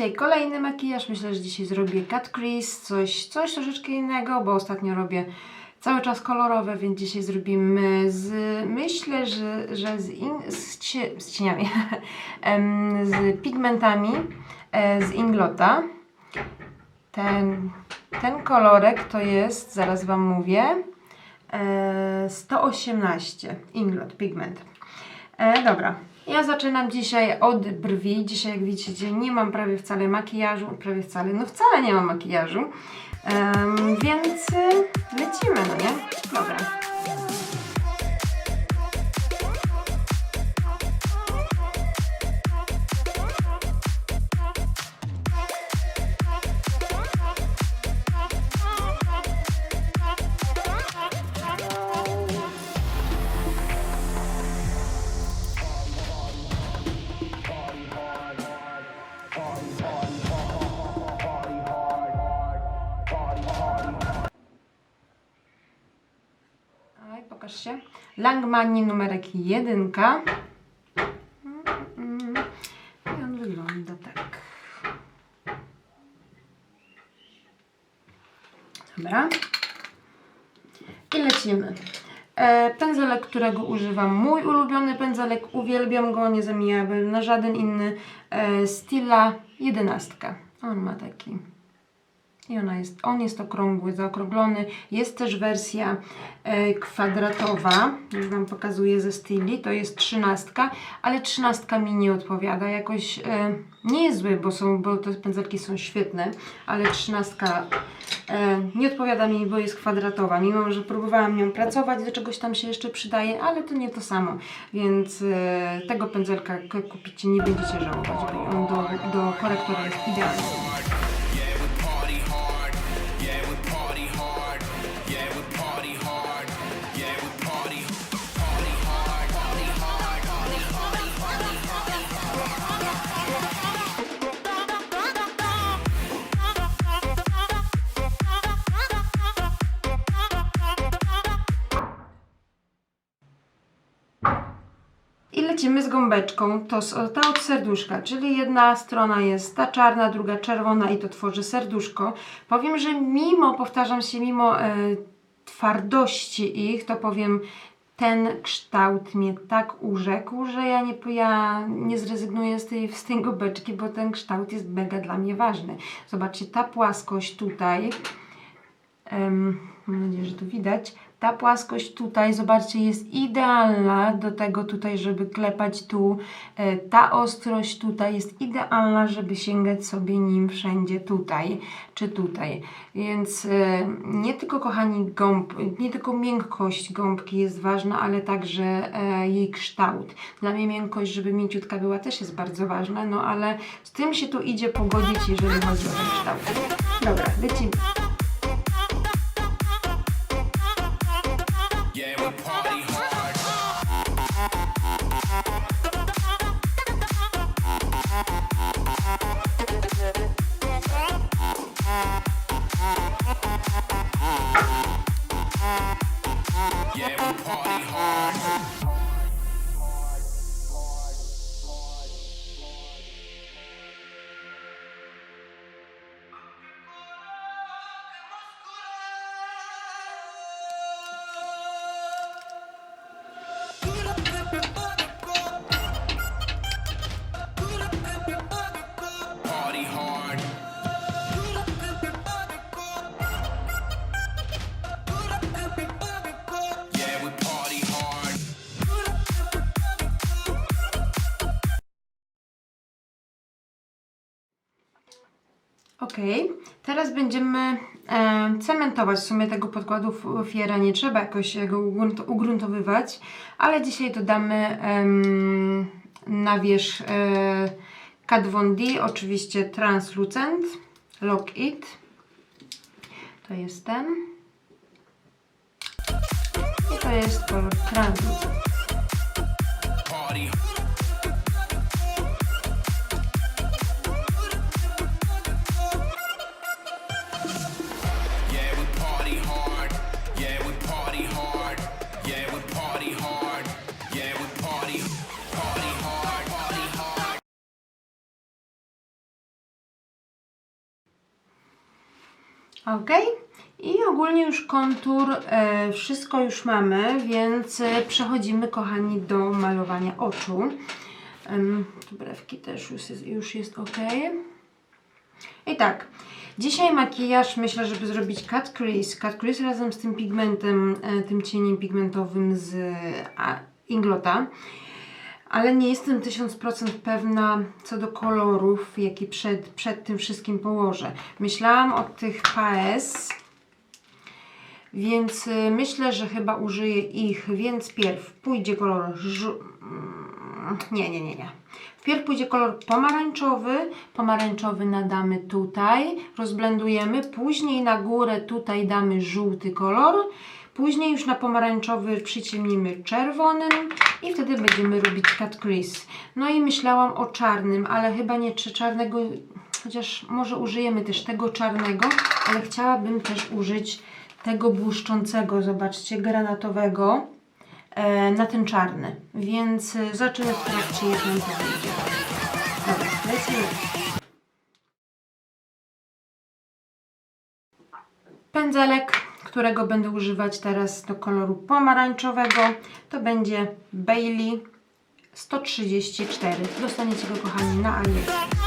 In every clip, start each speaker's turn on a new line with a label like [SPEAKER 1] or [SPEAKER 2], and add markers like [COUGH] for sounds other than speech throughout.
[SPEAKER 1] Dzisiaj kolejny makijaż, myślę, że dzisiaj zrobię cut crease, coś, coś troszeczkę innego, bo ostatnio robię cały czas kolorowe, więc dzisiaj zrobimy z, myślę, że, że z, in, z, cie, z cieniami, [LAUGHS] z pigmentami e, z Inglota. Ten, ten kolorek to jest, zaraz Wam mówię, e, 118 Inglot Pigment. E, dobra, ja zaczynam dzisiaj od brwi. Dzisiaj, jak widzicie, nie mam prawie wcale makijażu, prawie wcale, no wcale nie mam makijażu, Em, więc e, lecimy, no nie? Dobra. Langmani numerek 1. I on wygląda tak. Dobra. I lecimy. E, pędzelek, którego używam, mój ulubiony pędzelek, uwielbiam go, nie zamieniałabym na żaden inny. E, Stila 11. On ma taki i ona jest, on jest okrągły, zaokrąglony. Jest też wersja e, kwadratowa, już Wam pokazuję ze styli, to jest trzynastka, ale trzynastka mi nie odpowiada. Jakoś e, nie jest zły, bo, są, bo te pędzelki są świetne, ale trzynastka e, nie odpowiada mi, bo jest kwadratowa. Mimo, że próbowałam nią pracować, do czegoś tam się jeszcze przydaje, ale to nie to samo. Więc e, tego pędzelka kupicie, nie będziecie żałować, bo on do, do korektora jest idealny. Gąbeczką, to ta od serduszka, czyli jedna strona jest ta czarna, druga czerwona i to tworzy serduszko. Powiem, że mimo, powtarzam się, mimo e, twardości ich, to powiem, ten kształt mnie tak urzekł, że ja nie, ja nie zrezygnuję z tej, z tej gąbeczki, bo ten kształt jest mega dla mnie ważny. Zobaczcie, ta płaskość tutaj, Em, mam nadzieję, że tu widać. Ta płaskość tutaj, zobaczcie, jest idealna do tego tutaj, żeby klepać tu. E, Ta ostrość tutaj jest idealna, żeby sięgać sobie nim wszędzie tutaj, czy tutaj. Więc e, nie tylko, kochani, gąb, nie tylko miękkość gąbki jest ważna, ale także e, jej kształt. Dla mnie miękkość, żeby mięciutka była, też jest bardzo ważna, no ale z tym się tu idzie pogodzić, jeżeli chodzi o ten kształt. Dobra, lecimy. Teraz będziemy e, cementować. W sumie tego podkładu fiera nie trzeba jakoś go ugrunt- ugruntowywać, ale dzisiaj dodamy em, na wierzch e, Kat Von D, oczywiście Translucent, Lock It. To jest ten. I to jest kolor Translucent. Ok. I ogólnie już kontur, e, wszystko już mamy, więc e, przechodzimy, kochani, do malowania oczu. Em, brewki też już jest, już jest ok. I tak, dzisiaj makijaż myślę, żeby zrobić cut crease. Cut crease razem z tym pigmentem, e, tym cieniem pigmentowym z Inglota. Ale nie jestem 1000% pewna co do kolorów, jakie przed, przed tym wszystkim położę. Myślałam o tych PAS, więc y, myślę, że chyba użyję ich, więc pierw pójdzie kolor mm, nie, nie, nie, nie. Wpierw pójdzie kolor pomarańczowy, pomarańczowy nadamy tutaj, rozblendujemy, później na górę tutaj damy żółty kolor, później już na pomarańczowy przyciemnimy czerwonym i wtedy będziemy robić cut crease. No i myślałam o czarnym, ale chyba nie czy czarnego, chociaż może użyjemy też tego czarnego, ale chciałabym też użyć tego błyszczącego, zobaczcie, granatowego e, na ten czarny. Więc e, zobaczymy w trakcie, jak. Pędzelek, którego będę używać teraz do koloru pomarańczowego, to będzie Bailey 134. Dostaniecie go, kochani, na AliExpress.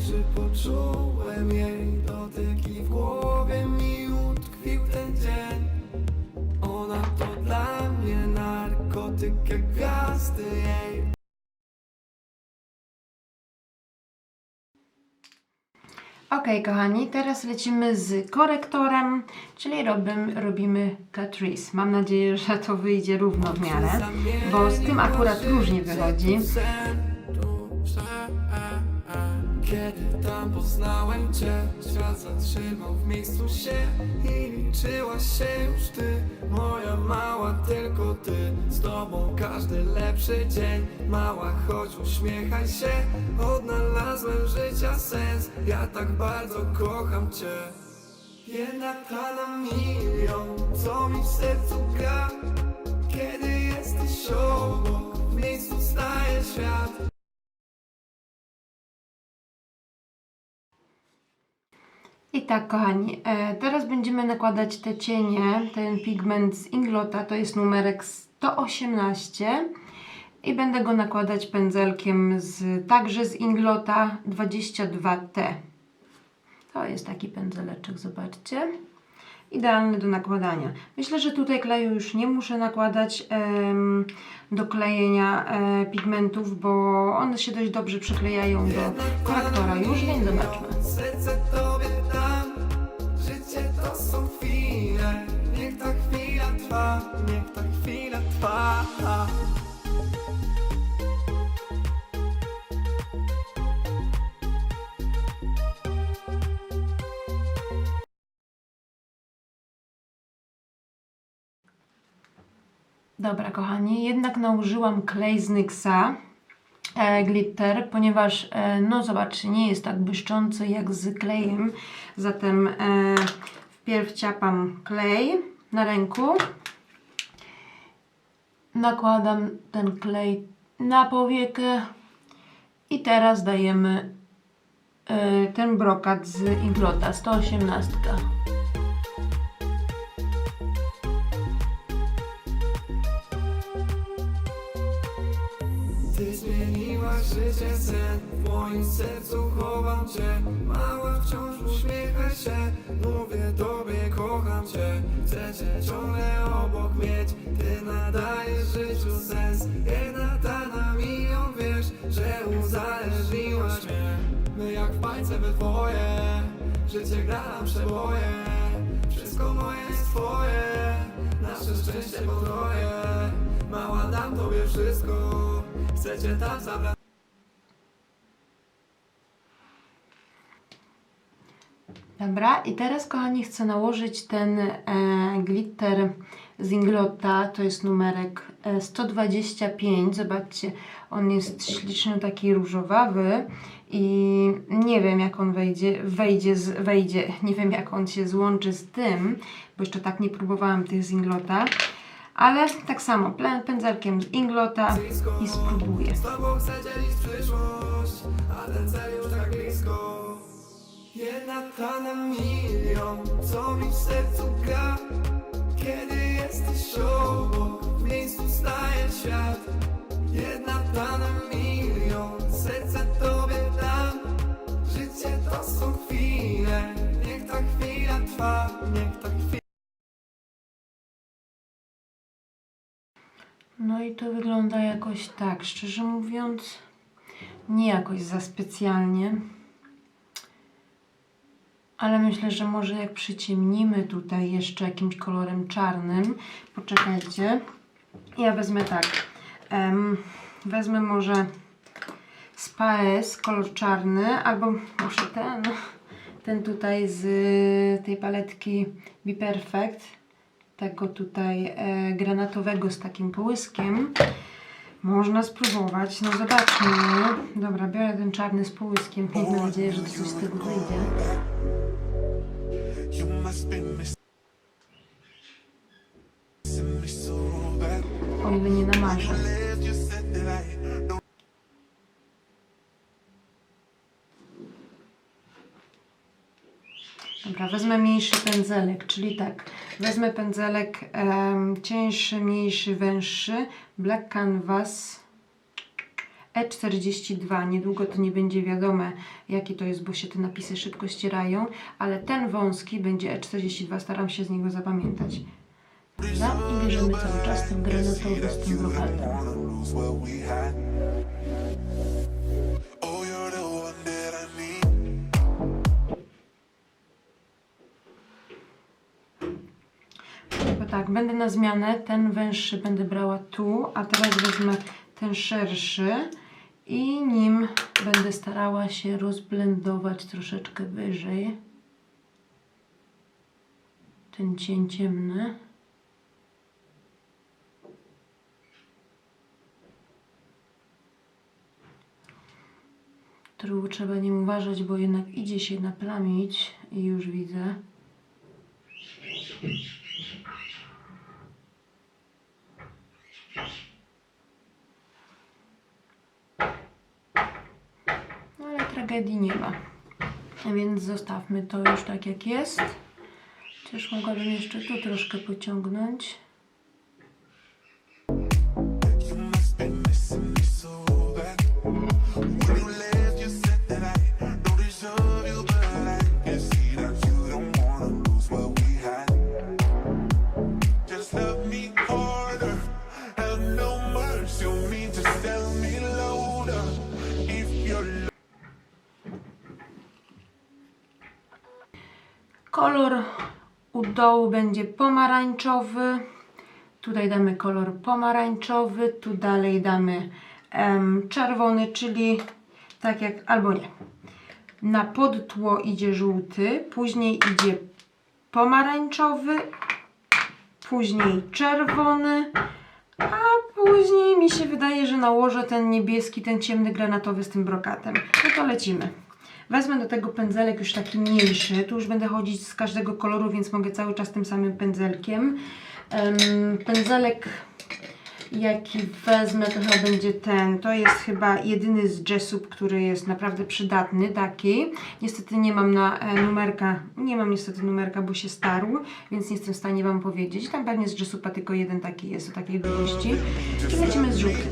[SPEAKER 2] Oczy, poczułem jej dotyk i w głowie mi utkwił ten dzień. Ona to dla mnie narkotyk, jak gwiazdy jej.
[SPEAKER 1] Ok, kochani, teraz lecimy z korektorem, czyli robimy, robimy Catrice. Mam nadzieję, że to wyjdzie równo w miarę, bo z tym akurat różnie wychodzi.
[SPEAKER 2] Kiedy tam poznałem Cię, świat zatrzymał w miejscu się i liczyłaś się już Ty, moja mała, tylko Ty. Z Tobą każdy lepszy dzień, mała, choć uśmiechaj się. Odnalazłem życia sens, ja tak bardzo kocham Cię. Jedna ta na milion, co mi w sercu gra,
[SPEAKER 1] I tak, kochani, e, teraz będziemy nakładać te cienie, ten pigment z Inglota, to jest numerek 118 i będę go nakładać pędzelkiem z, także z Inglota 22T. To jest taki pędzeleczek, zobaczcie. Idealny do nakładania. Myślę, że tutaj kleju już nie muszę nakładać em, do klejenia e, pigmentów, bo one się dość dobrze przyklejają do korektora już, więc zobaczmy.
[SPEAKER 2] Są chwile. Niech ta chwila trwa, niech ta chwila trwa.
[SPEAKER 1] Dobra, kochani, jednak nałożyłam klej z NYXa e, glitter, ponieważ, e, no zobaczcie, nie jest tak błyszczący jak z klejem. Zatem e, wpierw ciapam klej na ręku. Nakładam ten klej na powiekę i teraz dajemy e, ten brokat z Inglota 118.
[SPEAKER 2] życie sen W moim sercu chowam cię. Mała wciąż uśmiechaj się Mówię tobie kocham cię. Chcę cię ciągle obok mieć Ty nadajesz życiu sens. Jedna ta na milion wiesz Że uzależniłaś mnie. My jak w bańce we dwoje Życie gra nam przeboje. Wszystko moje jest twoje Nasze szczęście podwoje Mała dam tobie wszystko Chcę cię tam zabrać
[SPEAKER 1] Dobra, i teraz kochani chcę nałożyć ten e, glitter z Inglota, to jest numerek e, 125, zobaczcie, on jest śliczny, taki różowawy. I nie wiem jak on wejdzie, wejdzie, z, wejdzie, nie wiem jak on się złączy z tym, bo jeszcze tak nie próbowałam tych z Inglota, ale tak samo, pędzelkiem z Inglota i spróbuję.
[SPEAKER 2] Z tobą chcę dzielić przyszłość A ten cel już tak blisko Jedna ta na milion Co mi w sercu gra. Kiedy jesteś obok W miejscu staje świat. Jedna ta na milion Serce tobie dam. Życie to są chwile Niech ta chwila trwa Niech ta chwila
[SPEAKER 1] No i to wygląda jakoś tak, szczerze mówiąc, nie jakoś za specjalnie. Ale myślę, że może jak przyciemnimy tutaj jeszcze jakimś kolorem czarnym, poczekajcie, ja wezmę tak, em, wezmę może Spaes, kolor czarny, albo może ten, ten tutaj z tej paletki Be Perfect, tego tutaj e, granatowego z takim połyskiem. Można spróbować, no zobaczmy. nie? Dobra, biorę ten czarny z połyskiem. Miejmy nadzieję, że coś z tego wyjdzie.
[SPEAKER 3] You must be missing me so bad.
[SPEAKER 1] Dobra, wezmę mniejszy pędzelek, czyli tak. Wezmę pędzelek em, cieńszy, mniejszy, węższy. Black Canvas E42. Niedługo to nie będzie wiadome, jaki to jest, bo się te napisy szybko ścierają. Ale ten wąski będzie E42. Staram się z niego zapamiętać. Dobra, i bierzemy cały czas ten granatowy z tym. Bo tak, będę na zmianę, ten węższy będę brała tu, a teraz wezmę ten szerszy i nim będę starała się rozblendować troszeczkę wyżej. Ten cień ciemny. Tu trzeba nim uważać, bo jednak idzie się naplamić i już widzę. No ale tragedii nie ma. Więc zostawmy to już tak jak jest. Chociaż mogłabym jeszcze tu troszkę pociągnąć. Dołu będzie pomarańczowy. Tutaj damy kolor pomarańczowy, tu dalej damy em, czerwony, czyli tak jak, albo nie. Na podtło idzie żółty, później idzie pomarańczowy, później czerwony, a później mi się wydaje, że nałożę ten niebieski, ten ciemny granatowy z tym brokatem. No to lecimy. Wezmę do tego pędzelek już taki mniejszy. Tu już będę chodzić z każdego koloru, więc mogę cały czas tym samym pędzelkiem. Em, pędzelek jaki wezmę, to chyba będzie ten. To jest chyba jedyny z Jessup, który jest naprawdę przydatny, taki. Niestety nie mam na e, numerka, nie mam niestety numerka, bo się starł, więc nie jestem w stanie Wam powiedzieć. Tam pewnie z Jessupa tylko jeden taki jest, o takiej długości. I lecimy z żółtym.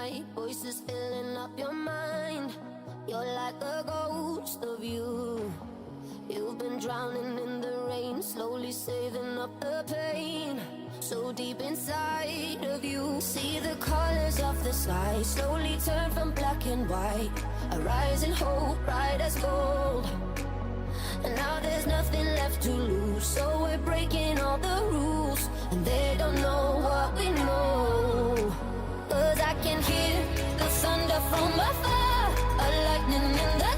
[SPEAKER 4] Night, voices filling up your mind. You're like a ghost of you. You've been drowning in the rain, slowly saving up the pain. So deep inside of you, see the colors of the sky slowly turn from black and white. A rising hope, bright as gold. And now there's nothing left to lose. So we're breaking all the rules. And they don't know what we know. I can hear the thunder from afar. A lightning in